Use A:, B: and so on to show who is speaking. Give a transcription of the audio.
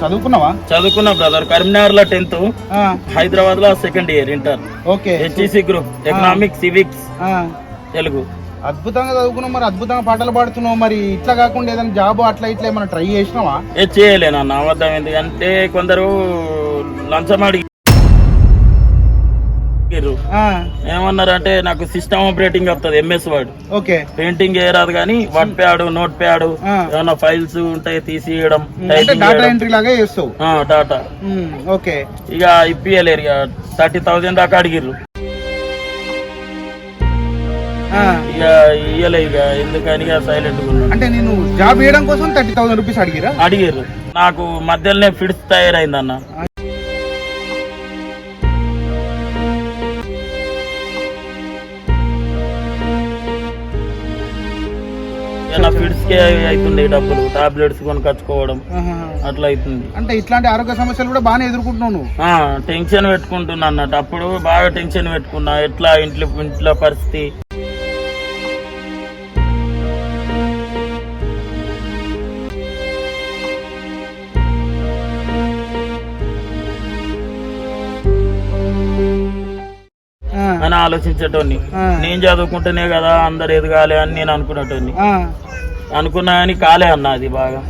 A: చదువుకున్నావా?
B: చదువుకున్నా బ్రదర్. కరీంనగర్లో టెన్త్ హైదరాబాద్లో second year inter.
A: Okay.
B: HEC group economics civics Telugu.
A: అద్భుతంగా చదువుకున్నావు మరి అద్భుతంగా పాటలు పాడుతున్నావు మరి. ఇట్లా కాకుండా ఏదైనా జాబ్ అట్లా ఇట్లా ఏమైనా ట్రై చేసినావా?
B: ఏ చేయలేను అన్న అబద్ధం. ఎందుకంటే కొందరు లంచం అడిగి
A: ఆ,
B: ఏమన్నారంటే నాకు సిస్టమ్ ఆపరేటింగ్ వస్తుంది ఎంఎస్ వర్డ్
A: ఓకే.
B: పెయింటింగ్ చేయరాదు కానీ వర్డ్ ప్యాడ్ నోట్ ప్యాడ్. ఏమన్నా ఫైల్స్ ఉంటాయి తీసియడం
A: అంటే డాటా
B: చేయడం.
A: ఎంట్రీ లాగా చేస్తావు?
B: టాటా
A: ఉమ్, ఓకే.
B: ఇక ఇప్పియలేరు ఇక థర్టీ థౌజండ్ దాకా అడిగిర్రు. ఇక ఇయ్యలే ఇక ఎందుకని ఇక సైలెంట్
A: అంటే నేను జాబ్ చేయడం కోసం థర్టీ థౌసండ్ రూపీస్ అడిగిరా?
B: అడిగిర్రు. నాకు మధ్యలోనే ఫిడ్స్ తయారైందన్న. నా ఫిడ్స్ కే అవుతుంది డబ్బులు టాబ్లెట్స్ కొనుకొచ్చుకోవడం. అట్లా అవుతుంది
A: అంటే ఇట్లాంటి ఆరోగ్య సమస్యలు కూడా బాగానే
B: ఆ, టెన్షన్ పెట్టుకుంటున్నా అన్నట్టు. అప్పుడు బాగా టెన్షన్ పెట్టుకున్నా. ఎట్లా ఇంట్లో ఇంట్లో పరిస్థితి? అని ఆలోచించేటోని. నేను చదువుకుంటేనే కదా అందరు ఎదగాలి అని నేను అనుకునేటోని అనుకున్నా కానీ కాలే అన్న అది బాగా.